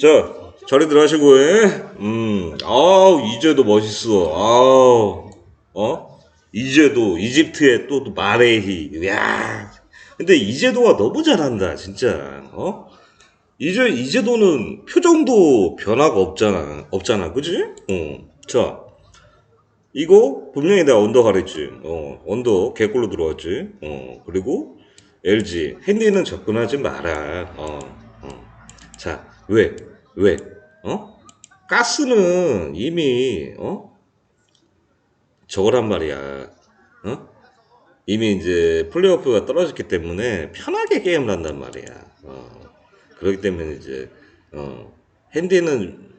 자, 자리 들어가시고, 예? 음, 아우, 이제도 멋있어. 아우, 어? 이제도, 이집트의 또, 또 마레히. 야 근데 이제도가 너무 잘한다, 진짜. 어? 이제, 이제도는 표정도 변화가 없잖아. 없잖아. 그지? 어. 자, 이거 분명히 내가 언더 가랬지. 어, 언더 개꿀로 들어왔지. 어, 그리고 LG 핸디는 접근하지 마라. 어, 어. 자, 왜? 왜? 어? 가스는 이미 어? 저거란 말이야. 어? 이미 이제 플레이오프가 떨어졌기 때문에 편하게 게임을 한단 말이야. 어. 그렇기 때문에 이제 어, 핸디는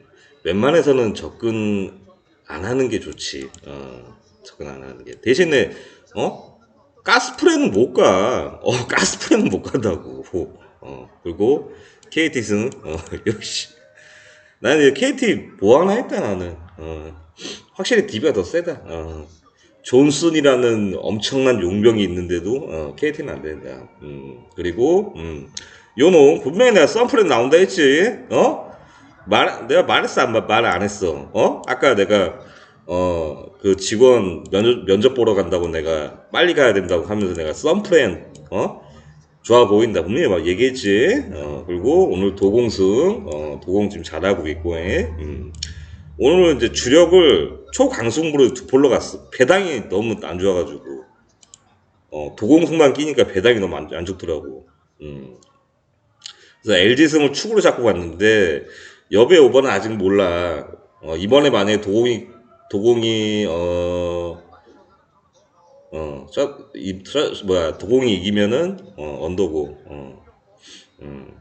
웬만해서는 접근 안 하는 게 좋지. 어, 접근 안 하는 게. 대신에 어? 가스프레는 못 가. 어, 가스프레는 못 간다고. 어, 그리고 KT는 어, 역시 나는 KT 뭐 하나 했다 나는. 어, 확실히 DB가 더 세다. 어, 존슨이라는 엄청난 용병이 있는데도 어, KT는 안 된다. 음, 그리고 음, 요노 분명히 내가 썬프렌 나온다 했지. 어? 말 내가 말했어 안말안 했어. 어? 아까 내가 어 그 직원 면접 면접 보러 간다고 내가 빨리 가야 된다고 하면서 내가 썬프렌 어 좋아 보인다 분명히 막 얘기했지. 어 그리고 오늘 도공승 어 도공 지금 잘하고 있고 해. 음. 오늘은 이제 주력을 초강승부로 볼러 갔어. 배당이 너무 안 좋아가지고 어 도공승만 끼니까 배당이 너무 안, 안 좋더라고. 음. 그래서 LG 승을 축으로 잡고 갔는데 여배 오버는 아직 몰라. 어, 이번에 만약에 도공이 도공이 어. 어, 저, 이, 저, 뭐야, 도공이 이기면은, 어, 언더고, 어, 음.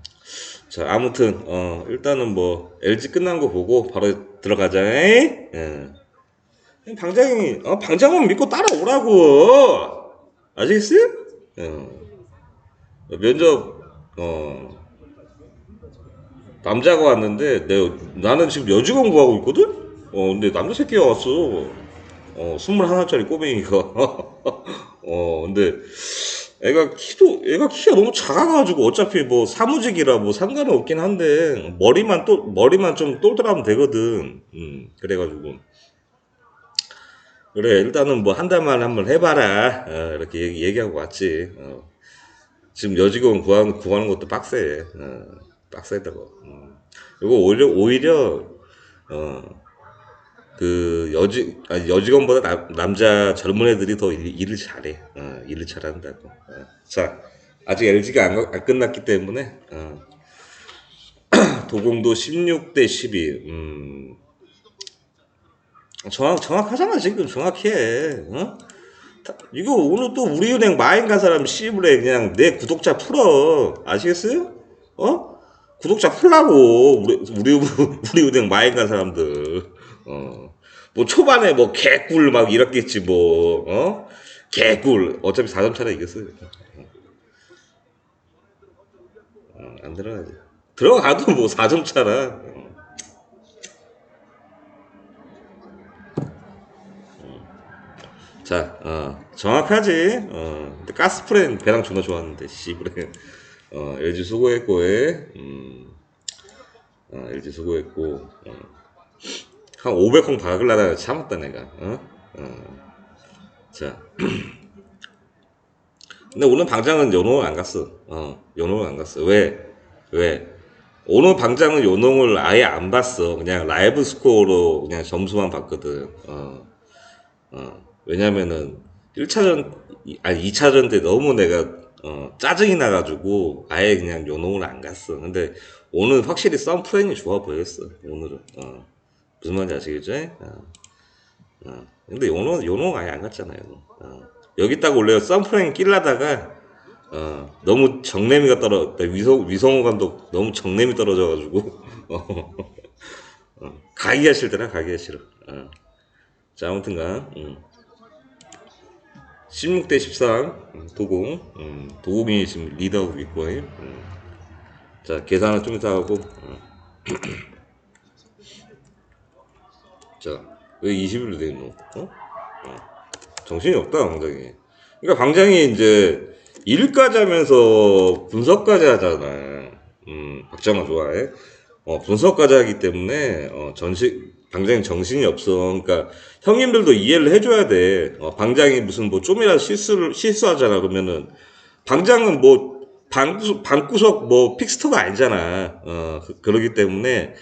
자, 아무튼, 어, 일단은 뭐, LG 끝난 거 보고 바로 들어가자, 에 예. 방장이, 어, 방장만 믿고 따라오라고! 아시겠어요? 어. 면접, 어, 남자가 왔는데 내가 나는 지금 여직원 구하고 있거든. 어 근데 남자 새끼가 왔어. 어 스물 하나짜리 꼬맹이가. 어 근데 애가 키도 애가 키가 너무 작아가지고 어차피 뭐 사무직이라 뭐 상관은 없긴 한데 머리만 또 머리만 좀 똘똘하면 되거든. 음 그래가지고 그래 일단은 뭐 한 달만 한번 해봐라. 어, 이렇게 얘기, 얘기하고 왔지. 어. 지금 여직원 구하는, 구하는 것도 빡세. 어, 빡세다고. 음. 그리고 오히려, 오히려, 어, 그, 여직, 아니, 여직원보다 남, 남자 젊은 애들이 더 일, 일을 잘해. 어, 일을 잘한다고. 어. 자, 아직 LG가 안, 안 끝났기 때문에, 어. 도공도 16대 12. 음, 정확, 정확하잖아, 지금. 정확해. 어? 다- 이거 오늘 또 우리은행 마인 간 사람 씨부래 그냥 내 구독자 풀어 아시겠어요? 어? 구독자 풀라고 우리 우리 우리 은행 마인 간 사람들 어 뭐 초반에 뭐 개꿀 막 이랬겠지 뭐 어? 개꿀. 어차피 4점 차라 이겼어요. 어, 안 들어가지. 들어가도 뭐 4점 차라. 어. 자, 어, 정확하지. 어, 근데 가스프렌 배랑 존나 좋았는데, 씨브렌. 어, LG 수고했고, 에 음, 어, LG 수고했고, 어, 한 500콩 박을라다 참았다, 내가. 어? 어. 자. 근데 오늘 방장은 요농을 안 갔어. 어, 요농을 안 갔어. 왜? 왜? 오늘 방장은 요농을 아예 안 봤어. 그냥 라이브 스코어로 그냥 점수만 봤거든. 어. 어, 왜냐면은 1차전 아니 2차전 때 너무 내가 어, 짜증이 나가지고 아예 그냥 요놈을 안 갔어. 근데 오늘 확실히 썬프렌이 좋아 보였어. 오늘은 어, 무슨 말인지 아시겠죠? 어, 어. 근데 요놈 요놈 아예 안 갔잖아요. 어. 여기 딱 원래 썬프렌 끼려다가 어, 너무 정내미가 떨어 위성 위성호 감독 너무 정내미 떨어져가지고 어, 어, 가기가 싫더라 가기가 싫어. 어. 자, 아무튼간, 음. 16대 13, 음, 도공, 음, 도공이 지금 리드하고 있고, 음. 자, 계산은 좀 이따 하고, 음. 자, 왜 20일로 돼 있노? 어? 어. 정신이 없다, 방장이. 그러니까 방장이 이제 일까지 하면서 분석까지 하잖아. 음, 박정아 좋아해. 어, 분석까지 하기 때문에 어, 전시 방장이 정신이 없어. 그러니까 형님들도 이해를 해줘야 돼. 어, 방장이 무슨 뭐 좀이라도 실수를 실수하잖아 그러면은 방장은 뭐 방구석, 방구석 뭐 픽스터가 아니잖아. 어, 그, 그러기 때문에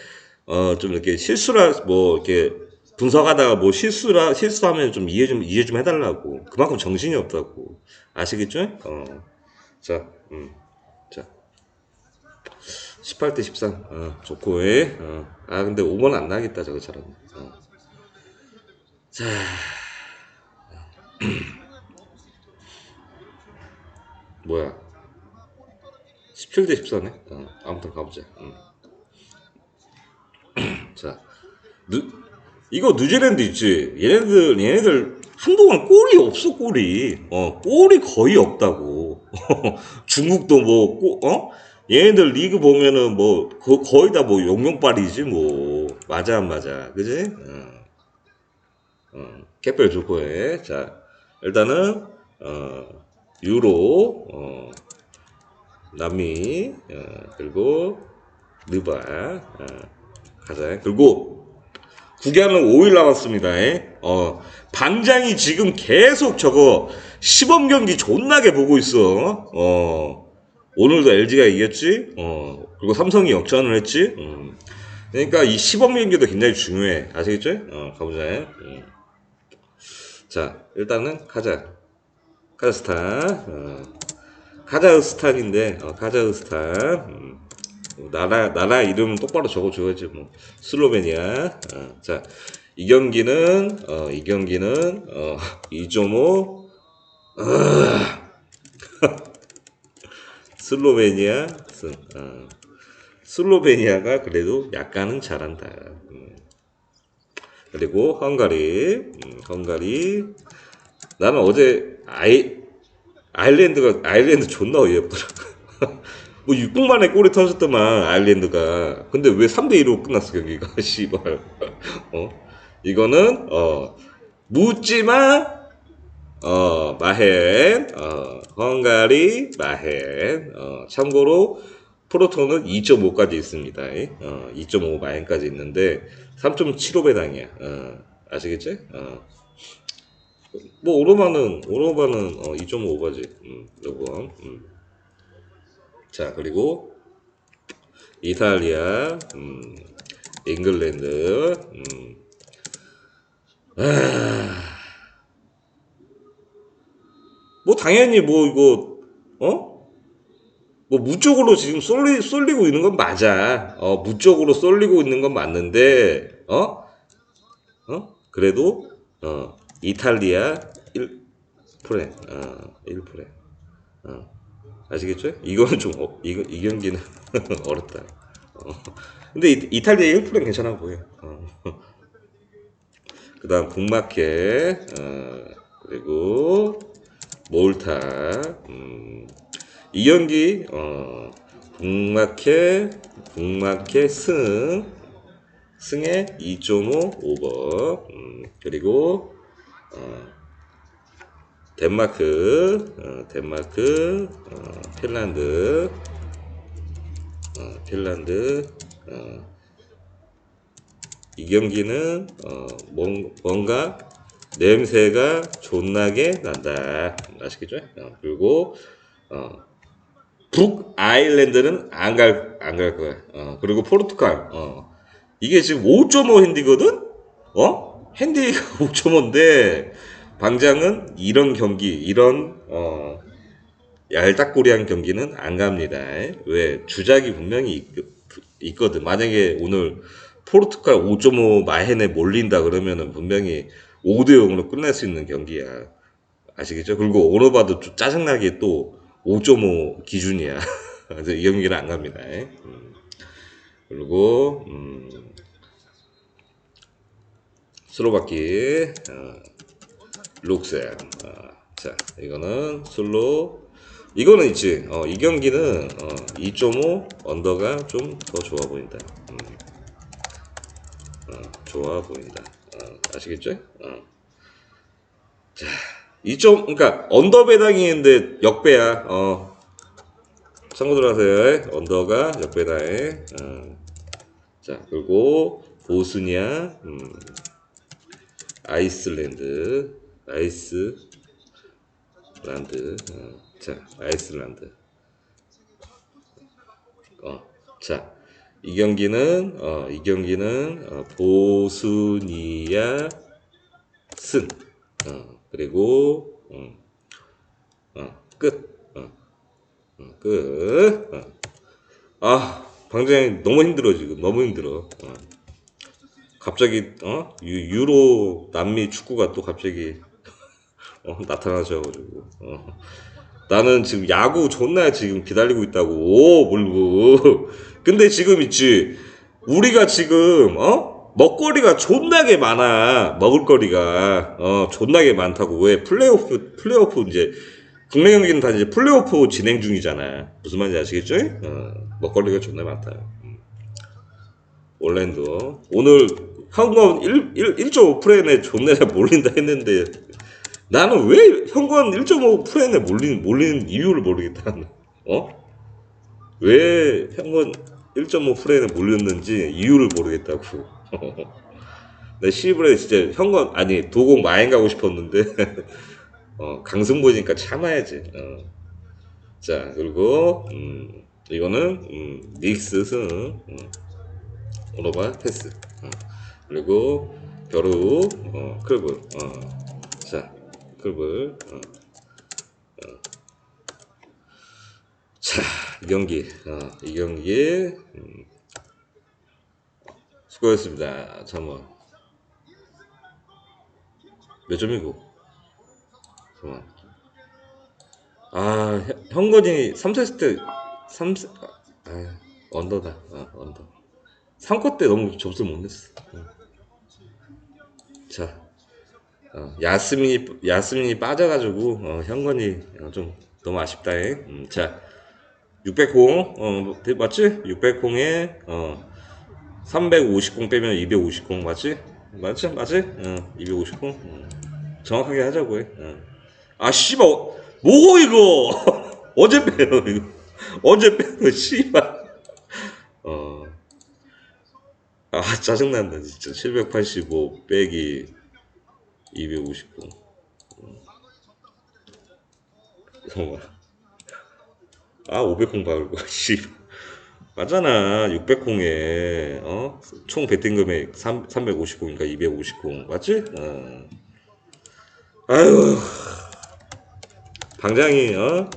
어, 좀 이렇게 실수라 뭐 이렇게 분석하다가 뭐 실수라 실수하면 좀 이해 좀 이해 좀 해달라고. 그만큼 정신이 없다고. 아시겠죠? 어. 자, 음, 자. 18대 13. 어, 좋고, 예. 어. 아, 근데 5번 안 나겠다, 저거 잘하네. 어. 자. 뭐야. 17대 14네? 어, 아무튼 가보자. 음. 자. 누, 이거 뉴질랜드 있지? 얘네들, 얘네들 한동안 골이 없어, 골이. 어, 골이 거의 없다고. 중국도 뭐, 꼬- 어? 얘네들 리그 보면은 뭐, 거, 거의 다 뭐 용용빨이지, 뭐. 맞아, 안 맞아. 그지? 어. 어, 캡별 좋고 해. 자, 일단은, 어, 유로, 어, 남미, 어, 그리고, 느바, 어, 가자. 그리고, 구기하는 5일 남았습니다. 에? 어, 방장이 지금 계속 저거 시범 경기 존나게 보고 있어. 어, 오늘도 LG가 이겼지. 어, 그리고 삼성이 역전을 했지. 음. 그러니까 이 시범 경기도 굉장히 중요해. 아시겠죠? 어, 가보자. 음. 자, 일단은 가자. 카자흐스탄. 어, 카자흐스탄인데, 어, 카자흐스탄. 음. 나라 나라 이름 똑바로 적어줘야지 뭐. 슬로베니아. 어, 자이 경기는 어, 이 경기는 어, 2.5 슬로베니아. 승 어. 슬로베니아가 그래도 약간은 잘한다. 음. 그리고 헝가리 음, 헝가리. 나는 어제 아이 아일랜드가 아일랜드 존나 어이없더라 뭐 6분 만에 골이 터졌더만 아일랜드가. 근데 왜 3대 2로 끝났어 경기가? 씨발. 어? 이거는 어 묻지마 어 마헨 어 헝가리 마헨. 어 참고로 프로토는 2.5까지 있습니다. 어 2.5 마헨까지 있는데 3.75배당이야. 어 아시겠지? 어 뭐 오로바는 오로바는 어 2.5가지. 음 요거 음. 자, 그리고 이탈리아, 음, 잉글랜드, 음. 아, 뭐 당연히 뭐 이거 어? 뭐 무쪽으로 지금 쏠리 쏠리고 있는 건 맞아. 어, 무쪽으로 쏠리고 있는 건 맞는데 어? 어? 그래도 어, 이탈리아 1프레 어, 1프레 어. 아시겠죠? 이거는 좀, 어, 이거, 이 경기는 어렵다. 어. 근데 이, 이탈리아 1%는 괜찮아 보여. 어. 그 다음, 북마켓, 어, 그리고, 몰타, 음, 이 경기, 어, 북마켓, 북마켓 승, 승에 2.5 오버, 음, 그리고, 어, 덴마크, 어, 덴마크, 어, 핀란드, 어, 핀란드, 어, 이 경기는 어, 뭔, 뭔가 냄새가 존나게 난다. 아시겠죠? 어, 그리고 어, 북 아일랜드는 안 갈 안 갈 거야. 어, 그리고 포르투갈. 어, 이게 지금 5.5 핸디거든? 어? 핸디가 5.5인데 방장은 이런 경기, 이런 어, 얄딱꼬리한 경기는 안 갑니다. 왜 주작이 분명히 있, 있거든. 만약에 오늘 포르투갈 5.5 마헨에 몰린다 그러면은 분명히 5대 0으로 끝날 수 있는 경기야. 아시겠죠? 그리고 오너바도 좀 짜증나게 또 5.5 기준이야. 그래서 이 경기는 안 갑니다. 음. 그리고 음, 슬로바키 어, 룩셈. 어, 자, 이거는 슬로. 이거는 있지. 어, 이 경기는 어, 2.5 언더가 좀 더 좋아 보인다. 음. 어, 좋아 보인다. 어, 아시겠죠? 어. 자, 2점, 그러니까 언더 배당이인데 역배야. 어. 참고들 하세요. 언더가 역배당에. 어. 자, 그리고 보스니아, 음, 아이슬란드, 아이스란드, 어, 자, 아이슬란드. 어, 자, 이 경기는, 어, 이 경기는, 어, 보스니아 승. 어, 그리고, 음, 어, 끝. 어, 어, 끝. 어. 아, 방장이 너무 힘들어, 지금. 너무 힘들어. 어. 갑자기, 어? 유, 유로, 남미 축구가 또 갑자기, 어, 나타나셔가지고, 어. 나는 지금 야구 존나 지금 기다리고 있다고, 오, 몰고. 근데 지금 있지, 우리가 지금, 어? 먹거리가 존나게 많아. 먹을거리가, 어, 존나게 많다고. 왜? 플레이오프, 플레이오프 이제, 국내 경기는 다 이제 플레이오프 진행 중이잖아. 무슨 말인지 아시겠죠? 어, 먹거리가 존나 많다. 음. 올랜도. 오늘 현금 1, 1, 1.5 프레임에 존나 잘 몰린다 했는데 나는 왜 현금 1.5 프레임에 몰리는, 몰리는 이유를 모르겠다. 어? 왜 현금 1.5 프레임에 몰렸는지 이유를 모르겠다고. 내 시브레 진짜 현금, 아니, 도공 마행 가고 싶었는데 어, 강승 보니까 참아야지. 어. 자, 그리고, 음, 이거는, 음, 닉스 승, 음, 오로바 패스. 어. 그리고, 벼루, 어, 클브, 어. 자, 클브, 어. 어. 자, 이 경기, 어, 이 경기, 음, 수고했습니다. 잠깐만. 몇 점이고? 잠깐만. 아, 현- 현건이 3세 했을 때, 3세, 아, 언더다. 아, 언더. 3컷 때 너무 접수 못 냈어. 어. 자, 어, 야스민이, 야스민이 빠져가지고, 어, 현건이 어, 좀 너무 아쉽다. 해. 음, 자, 600공, 어, 대- 맞지? 600공에, 어, 350공 빼면 250공, 맞지? 맞지? 맞지? 어, 250공. 음, 정확하게 하자고 해. 어. 아, 씨발, 어, 뭐고, 이거? 어제 빼요, 이거. 어제 빼요, 씨발. 어. 아, 짜증난다, 진짜. 785 빼기 259. 정말. 아, 500콩 박을 거야, 씨. 맞잖아, 600콩에, 어? 총 배팅 금액 3, 350콩이니까 250콩. 맞지? 어. 아유. 방장이 어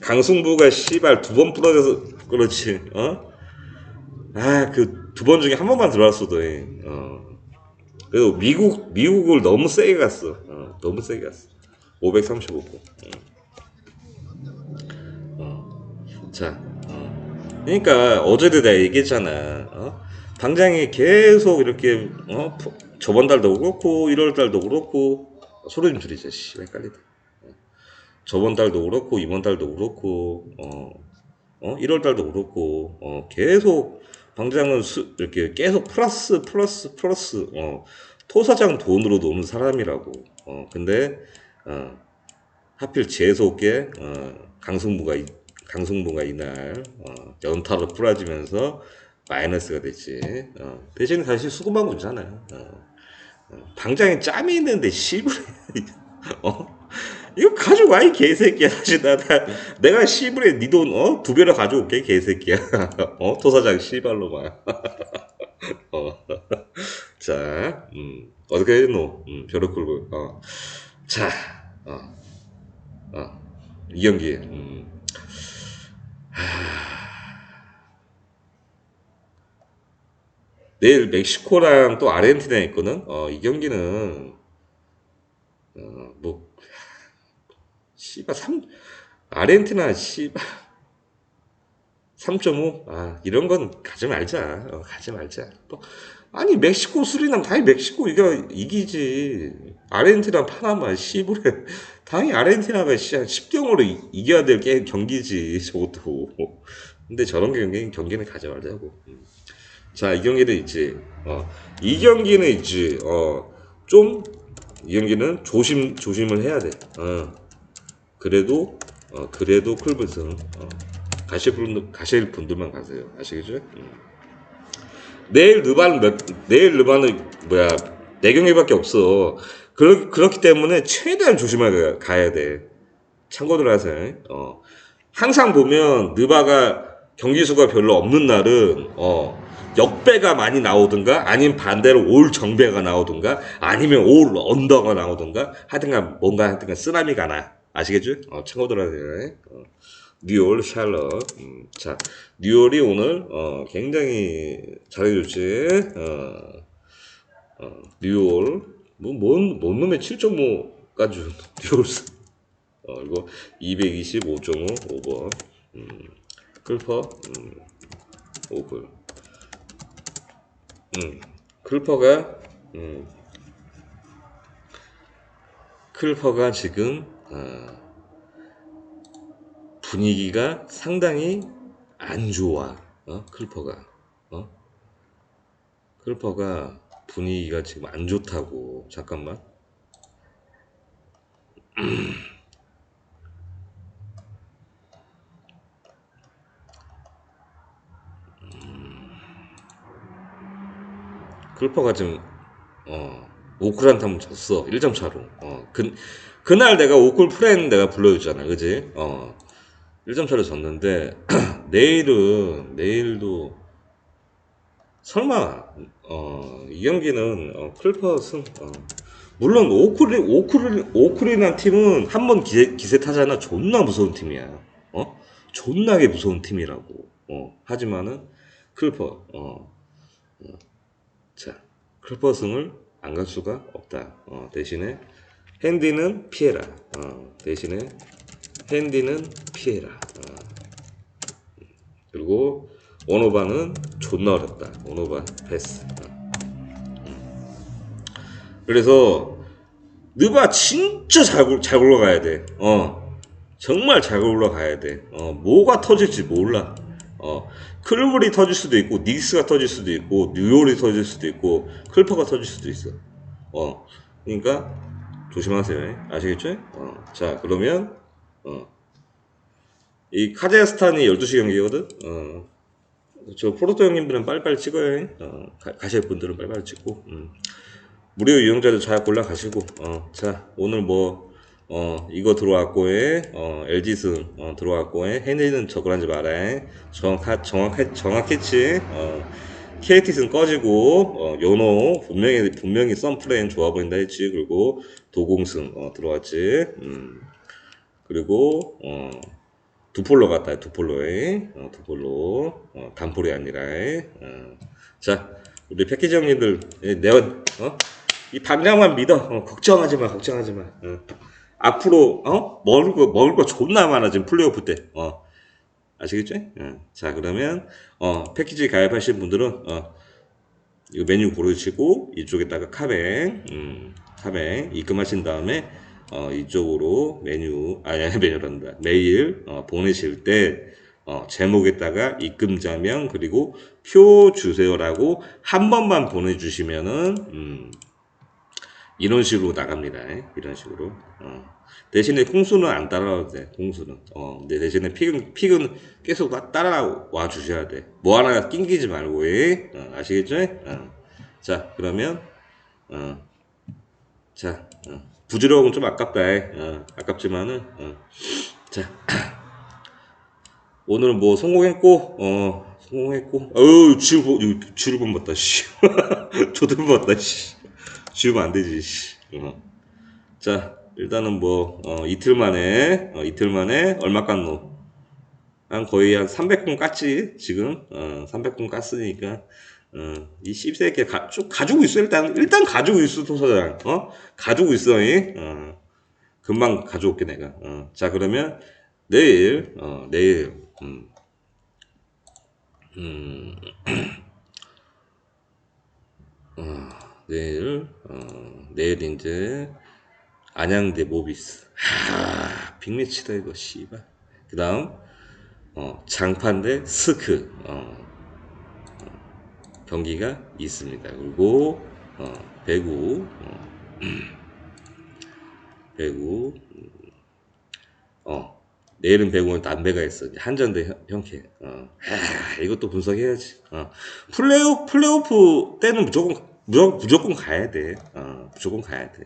강승부가 씨발 두 번 부러져서 그렇지 어 아 그 두 번 중에 한 번만 들어왔어도 해. 어 그래도 미국 미국을 너무 세게 갔어. 어 너무 세게 갔어. 535분 어자 어. 그러니까 어제도 내가 얘기했잖아. 어? 방장이 계속 이렇게 어? 포- 저번 달도 그렇고 1월 달도 그렇고 소리 좀 줄이자 씨. 헷갈리다. 저번 달도 그렇고 이번 달도 그렇고 어, 어? 1월 달도 그렇고 어. 계속 방장은 수, 이렇게 계속 플러스 플러스 플러스 어 토사장 돈으로 노는 사람이라고. 어 근데 어 하필 재수없게 어 강승부가 이- 강승부가 이날 어 연타로 풀어지면서 마이너스가 됐지. 어 대신 사실 수급만 문잖아요. 어, 어, 방장에 짬이 있는데 씨부레 어 이거 가져와 이 개새끼야 사실 나, 나 내가 씨부레 니돈 어? 두 배로 가져올게 개새끼야 어? 토사장 씨발로만 어. 자 음, 어떻게 했노 음, 벼락 끌고 어. 자 어. 어. 이 경기 음. 내일 멕시코랑 또 아르헨티나 있거든 어, 이 경기는 어, 뭐 씨발 3 아르헨티나 씨발. 3.5? 아 이런 건 가지 말자. 어, 가지 말자. 또 아니 멕시코 수리남 당연히 멕시코 이겨 이기지. 아르헨티나 파나마 씨부레. 당연히 아르헨티나가 씨, 한 10경으로 이겨야 될 게 경기지 저것도. 근데 저런 경기 경기는 가지 말자고. 음. 자이 경기는 있지 어, 이 경기는 있지 어좀 이 경기는 조심 조심을 해야 돼. 어. 그래도 어, 그래도 클브슨 어, 가실 분들 가실 분들만 가세요 아시겠죠? 음. 내일 르바는 몇, 내일 르바는 뭐야 네 경기밖에 없어. 그렇, 그렇기 때문에 최대한 조심하게 가야 돼. 참고들 하세요. 어. 항상 보면 느바가 경기 수가 별로 없는 날은 어, 역배가 많이 나오든가 아니면 반대로 올 정배가 나오든가 아니면 올 언더가 나오든가 하여튼간 뭔가 하여튼간 쓰나미가 나 아시겠죠? 어, 참고들 하세요. 어. 뉴올 샬럿 음, 자 뉴올이 오늘 어, 굉장히 잘해줬지 어, 어, 뉴올 뭐뭔 뭔 놈의 7.5까지 뉴올 어, 이거 225.5 5번 음, 클퍼 음, 오글 음, 클퍼가 음, 클퍼가 지금 어, 분위기가 상당히 안 좋아. 어? 클퍼가. 어? 클퍼가 분위기가 지금 안 좋다고. 잠깐만. 클퍼가 지금 어, 오클한테 한번 졌어. 1점 차로. 어, 그, 그날 내가 오클 프렌 내가 불러줬잖아. 그지? 어, 1점 차로 졌는데 내일은 내일도 설마 어, 이 경기는 어, 클퍼 승 어, 물론 오크리 오크리 오크리란 팀은 한 번 기세, 기세 타잖아 존나 무서운 팀이야. 어? 존나게 무서운 팀이라고. 어. 하지만은 클퍼 어, 어. 자 클퍼 승을 안 갈 수가 없다. 어, 대신에 핸디는 피해라 어, 대신에 핸디는 피해라. 어. 그리고 원오바는 존나 어렵다. 원오바 패스. 어. 음. 그래서 느바 진짜 잘, 굴- 잘 굴러가야 돼. 어. 정말 잘 굴러가야 돼. 어. 뭐가 터질지 몰라. 어. 클블이 터질 수도 있고, 닉스가 터질 수도 있고, 뉴욕이 터질 수도 있고, 클퍼가 터질 수도 있어. 어. 그러니까 조심하세요. 아시겠죠? 어. 자, 그러면 어. 이 카자흐스탄이 12시 경기거든? 어. 저 포르토 형님들은 빨리빨리 찍어요. 어. 가, 가실 분들은 빨리빨리 찍고. 음. 무료 이용자들 잘 골라 가시고. 어. 자, 오늘 뭐, 어, 이거 들어왔고에, 어, LG승, 어, 들어왔고에, 헤니는 적을하지 마라. 정확하, 정확해, 정확했지. 어. KT승 꺼지고, 어, 연호, 분명히, 분명히 썬프레임 좋아 보인다 했지. 그리고 도공승, 어, 들어왔지. 음. 그리고 어, 두폴로 같다 두폴로에 어, 두폴로 어, 단폴이 아니라 어. 자 우리 패키지 형님들 예, 내가 어? 이 방향만 믿어 어, 걱정하지 마 걱정하지 마 어. 앞으로 어 먹을 거 먹을 거 존나 많아 지금 플레이오프 때 어. 아시겠죠? 어. 자 그러면 어, 패키지 가입하신 분들은 어, 이거 메뉴 고르시고 이쪽에다가 카뱅 음, 카뱅 입금하신 다음에 어, 이쪽으로 메뉴 아니 아니, 메뉴란다 메일 어, 보내실 때 어, 제목에다가 입금자명 그리고 표 주세요라고 한 번만 보내주시면은 음, 이런 식으로 나갑니다. 이런 식으로. 어. 대신에 공수는 안 따라와도 돼. 공수는. 어. 근데 대신에 픽은 픽은 계속 와- 따라와 주셔야 돼. 뭐 하나 낑기지 말고. 예? 어, 아시겠죠? 어. 자 그러면 어. 자 어. 부지런하면 좀 아깝다. 어. 아깝지만은 어. 자 오늘은 뭐 성공했고 어 성공했고 어우 지우 지우 번 봤다 씨 조들 봤다 씨 지우면 안 되지 씨. 어. 자 일단은 뭐 어, 이틀 만에 어, 이틀 만에 얼마 깠노 한 거의 한 300분 깠지 지금 어, 300분 깠으니까 어, 이 씹새끼 가, 쭉 가지고 있어 일단 일단 가지고 있어 도사장 어 가지고 있어 이 어. 금방 가져올게 내가 어. 자 그러면 내일 어, 내일 음. 음. 어, 내일 어, 내일 이제 안양대 모비스 하 빅매치다 이거 씨발 그 다음 어, 장판대 스크 어, 어, 경기가 있습니다 그리고 어, 배구 어, 배구 음, 어 내일은 100원 남배가 있어. 한전대 형- 형캐. 어. 아, 이것도 분석해야지. 어. 플레이오프, 플레이오프 때는 무조건, 무조건, 무조건 가야 돼. 어, 무조건 가야 돼.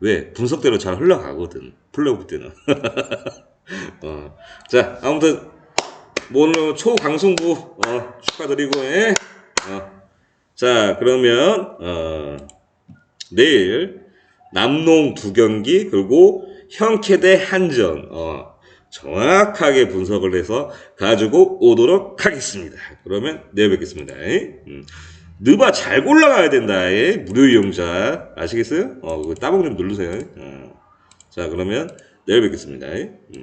왜? 분석대로 잘 흘러가거든. 플레이오프 때는. 어. 자, 아무튼, 뭐 오늘 초강승부, 어, 축하드리고, 예. 어. 자, 그러면, 어, 내일, 남농 두 경기, 그리고 형캐 대 한전, 어, 정확하게 분석을 해서 가지고 오도록 하겠습니다. 그러면 내일 뵙겠습니다. 음. 느바 잘 골라가야 된다. 예? 무료 이용자. 아시겠어요? 어, 그 따봉 좀 누르세요. 어. 자, 그러면 내일 뵙겠습니다. 음.